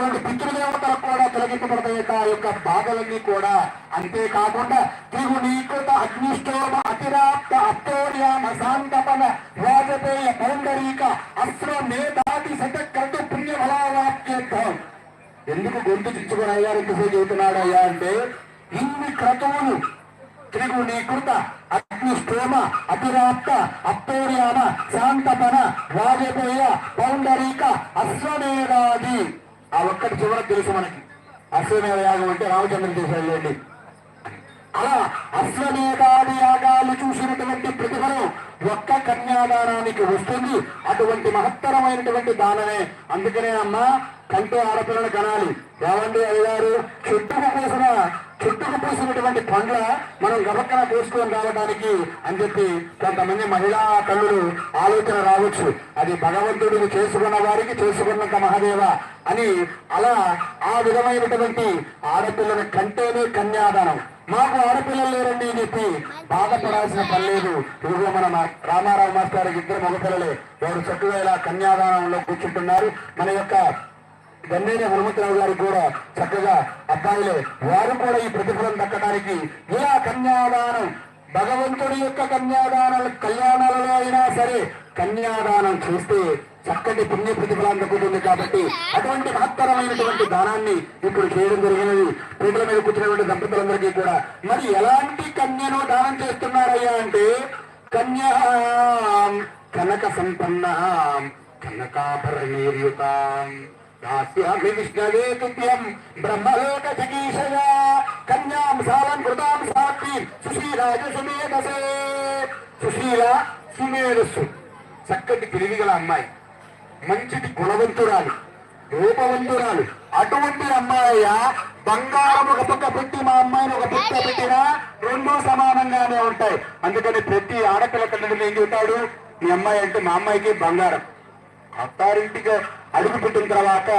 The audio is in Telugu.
అటువంటి పితృదేవతలకు కూడా తొలగింపబడతాయి ఆ యొక్క బాధలన్నీ కూడా. అంతేకాకుండా త్రిగుణీకృత అగ్నిష్టోమ అతిరాప్త అప్తోర్యామ శాంతపన వాజపేయ పౌండరీక అస్త్ర మేధాటి శతక్రతు పుణ్య ఎందుకు గొంతు చిచ్చుకొని అయ్యా ఎంతసేపు చెబుతున్నాడు అయ్యా అంటే ఇన్ని క్రతువులు త్రిగుణీకృత అగ్నిష్టోమ అతిరాప్త అప్తోర్యామ శాంతపన వాజపేయ పౌండరీక అశ్వమేధాది. ఆ ఒక్కటి చివర తెలుసు మనకి. అశ్వమేధ యాగం అంటే రామచంద్రుడు చేశాడు లేండి అలా అశ్వమేధాది యాగాలు చూసినటువంటి ప్రతిఫలం ఒక్క కన్యాదానానికి వస్తుంది. అటువంటి మహత్తరమైనటువంటి దానమే. అందుకనే అమ్మా కంటే ఆడపిల్లని కనాలి. ఏమండి అయ్యారు చుట్టుకు పూసిన చుట్టుకు పూసినటువంటి పండ్ల మనం గబక్కన తీసుకొని రావడానికి అని చెప్పి కొంతమంది మహిళా తల్లులు ఆలోచన రావచ్చు. అది భగవంతుడిని చేసుకున్న వారికి చేసుకున్నంత మహాదేవ అని అలా ఆ విధమైనటువంటి ఆడపిల్లని కంటేనే కన్యాదానం. మాకు ఆడపిల్లలు లేరండి అని చెప్పి బాధపడాల్సిన పని లేదు. ఇదిగో మన మా- రామారావు మాస్టర్ ఇద్దరు మగపిల్లలే. వారు చక్కగా ఇలా కన్యాదానంలో కూర్చుంటున్నారు. మన యొక్క గన్నేని హనుమంతరావు గారికి కూడా చక్కగా అబ్బాయిలే వారు కూడా ఈ ప్రతిఫలం దక్కడానికి ఇలా కన్యాదానం భగవంతుడి యొక్క కన్యాదానాల కళ్యాణాలలో అయినా సరే కన్యాదానం చేస్తే చక్కటి పుణ్య ప్రతిఫలం దక్కుతుంది కాబట్టి అటువంటి మహత్తరమైనటువంటి దానాన్ని ఇప్పుడు చేయడం జరిగినది. పీటల మీద కూర్చున్నటువంటి దంపతులందరికీ కూడా మరి ఎలాంటి కన్యను దానం చేస్తున్నారయ్యా అంటే కన్యా కనక సంపన్న కనకాభరణీర్యుతాం. దాస్యామి తుభ్యం బ్రహ్మలోక జగీషయా కన్యాం సాలం కృతాం సాక్షి సుశీలాజ సుమేధసే సుశీల సుమేధస్సు చక్కటి తెలివిగల అమ్మాయి. మంచిది గుణవంతురాలు రూపవంతురాలు. అటువంటి అమ్మాయ బంగారం ఒక పక్క పెట్టి మా అమ్మాయిని ఒక పక్క పెట్టినా రెండూ సమానంగానే ఉంటాయి. అందుకని ప్రతి ఆడపిల్ల తండ్రి ఏం చెబుతాడు? మీ అమ్మాయి అంటే మా అమ్మాయికి బంగారం. అత్తారింటికి అడుగు పెట్టిన తర్వాత